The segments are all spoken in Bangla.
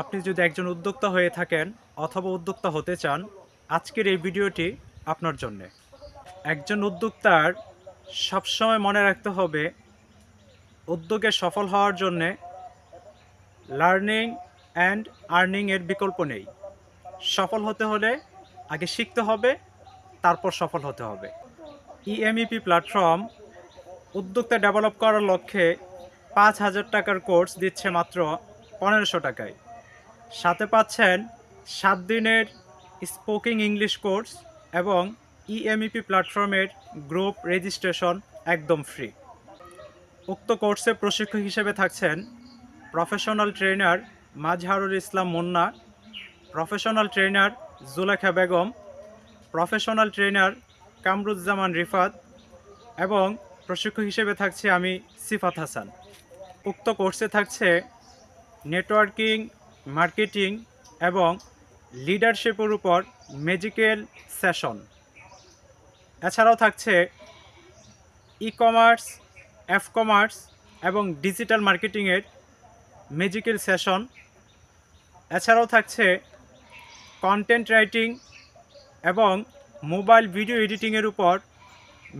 আপনি যদি একজন উদ্যোক্তা হয়ে থাকেন অথবা উদ্যোক্তা হতে চান, আজকের এই ভিডিওটি আপনার জন্যে। একজন উদ্যোক্তার সবসময় মনে রাখতে হবে, উদ্যোগে সফল হওয়ার জন্যে লার্নিং অ্যান্ড আর্নিংয়ের বিকল্প নেই। সফল হতে হলে আগে শিখতে হবে, তারপর সফল হতে হবে। E ইএমইপি প্ল্যাটফর্ম উদ্যোক্তা ডেভেলপ করার লক্ষ্যে পাঁচ হাজার টাকার কোর্স দিচ্ছে মাত্র পনেরোশো টাকায়। সাথে পাচ্ছেন সাত দিনের স্পোকিং ইংলিশ কোর্স এবং E ইএমইপি প্ল্যাটফর্মের গ্রুপ রেজিস্ট্রেশন একদম ফ্রি। উক্ত কোর্সে প্রশিক্ষক হিসেবে থাকছেন professional trainer Mazharul Islam Munna, professional trainer Zulekha Begum, professional trainer Kamruzzaman Rifat এবং প্রশিক্ষক হিসেবে থাকছি আমি সিফাত হাসান। উক্ত কোর্সে থাকছে নেটওয়ার্কিং মার্কেটিং এবং লিডারশিপের উপর ম্যাজিক্যাল সেশন। এছাড়াও থাকছে ই কমার্স এফ কমার্স এবং ডিজিটাল মার্কেটিংয়ের ম্যাজিক্যাল সেশন। এছাড়াও থাকছে কন্টেন্ট রাইটিং এবং মোবাইল ভিডিও এডিটিংয়ের উপর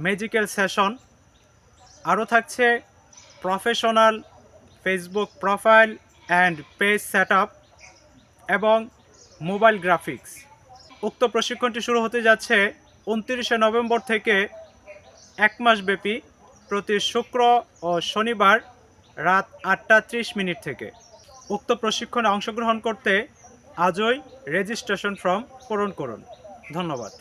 ম্যাজিক্যাল সেশন। আরও থাকছে professional Facebook profile and page set এবং মোবাইল গ্রাফিক্স। উক্ত প্রশিক্ষণটি শুরু হতে যাচ্ছে উনত্রিশে নভেম্বর থেকে এক মাসব্যাপী প্রতি শুক্র ও শনিবার রাত আটটা ত্রিশ মিনিট থেকে। উক্ত প্রশিক্ষণে অংশগ্রহণ করতে আজই রেজিস্ট্রেশন ফর্ম পূরণ করুন। ধন্যবাদ।